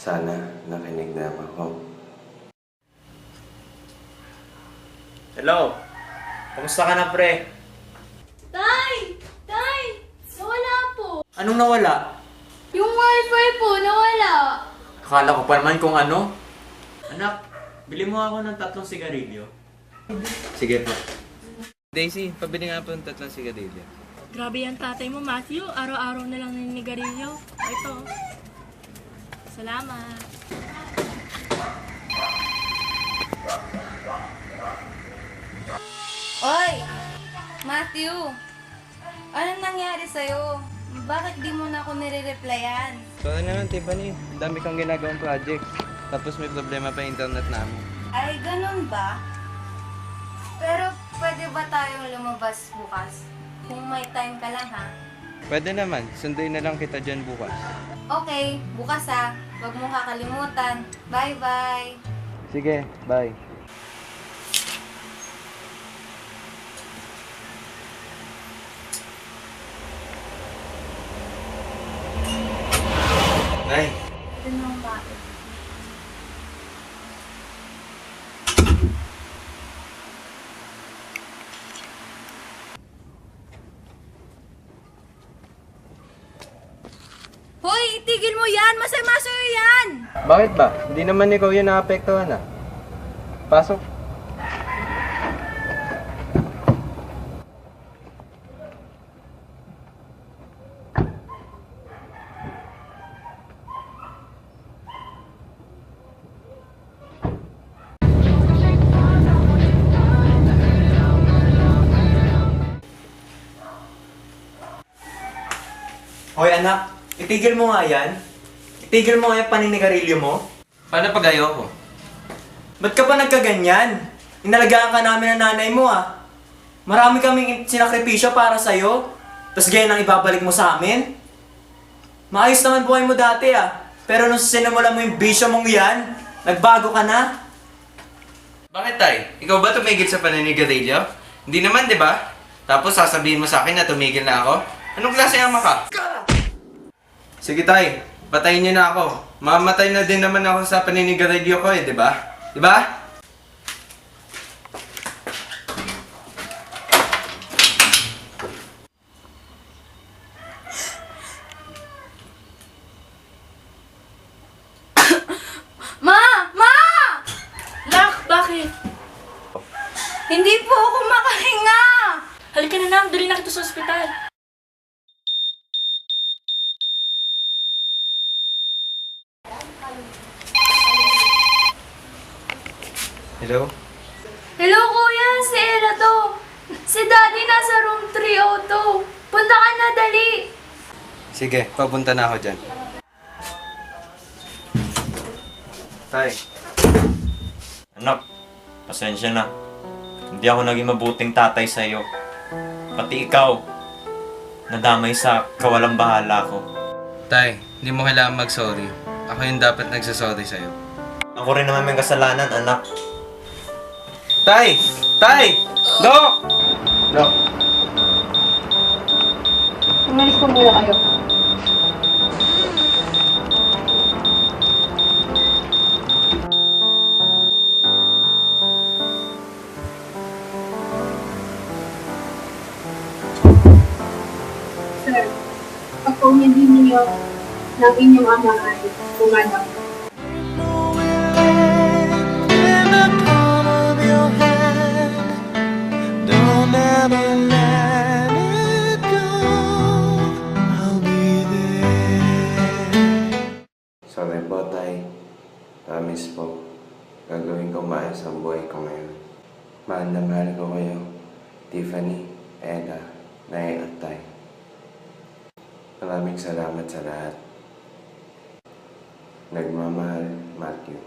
Sana nakinig na ako. Hello? Kumusta ka na, pre? Tay! Tay! Nawala po. Anong nawala? Yung wifi po, nawala. Akala ko pa naman kung ano. Anak, bili mo ako ng tatlong sigarilyo. Sige po. Daisy, pabili nga po ng tatlong sigarilyo. Grabe yan tatay mo, Matthew. Araw-araw na lang ninigarilyo. Ito. Salamat. Oy! Matthew! Anong nangyari sa'yo? Bakit di mo na ako nire-replyan? So ano naman, Tiffany? Ang dami kang ginagawang project. Tapos may problema pa yung internet namin. Ay, ganun ba? Pero pwede ba tayong lumabas bukas? Kung may time ka lang ha? Pwede naman, sunduin na lang kita dyan bukas. Okay, bukas ha. Huwag mong kakalimutan. Bye-bye! Sige, bye. Nay, Tinong bakit? Hoy, itigil mo yan! Masama sa'yo yan! Bakit ba? Hindi naman ikaw yun naapektuhan ah. Pasok. Hoy anak, itigil mo nga yan. Itigil mo nga yung paninigarilyo mo. Paano pag ayoko? Ba't ka pa nagkaganyan? Inalagaan ka namin ng nanay mo ah. Marami kaming sinakripisyo para sa'yo. Tapos ganyan ang ibabalik mo sa amin? Maayos naman buhay mo dati ah. Pero nung sinimula mo yung bisyo mong yan, nagbago ka na. Bakit tay? Ikaw ba tumigil sa paninigarilyo? Hindi naman, di ba? Tapos sasabihin mo sa akin na tumigil na ako? Anong klase ama ka? Sige tay, patayin niyo na ako. Mamatay na din naman ako sa paninigarilyo ko eh, di ba? Di ba? Ma! Ma! Lak, bakit? Hindi po ako makahinga! Halika na lang, dali na kita sa ospital. Hello? Hello kuya, si Ella to. Si daddy nasa room 302. Punta ka na, dali. Sige, papunta na ako dyan. Tay, Anak, pasensya na. Hindi ako naging mabuting tatay sa iyo. Pati ikaw, nadamay sa kawalang bahala ko. Tay, hindi mo kailangan mag-sorry. Ako yung dapat nagsasorry sa'yo. Ako rin naman may kasalanan, anak. Tay! Tay! Dok! Dok! Umalis po muna kayo. Sir, kung hindi niyo ng inyong ama ay umanak. po, Tay. Promise po. Gagawin ko maayos ang buhay ko ngayon. Mahal na mahal ko kayo, Tiffany, Ella, Nay at Tay. Maraming salamat sa lahat. Nagmamahal, Matthew.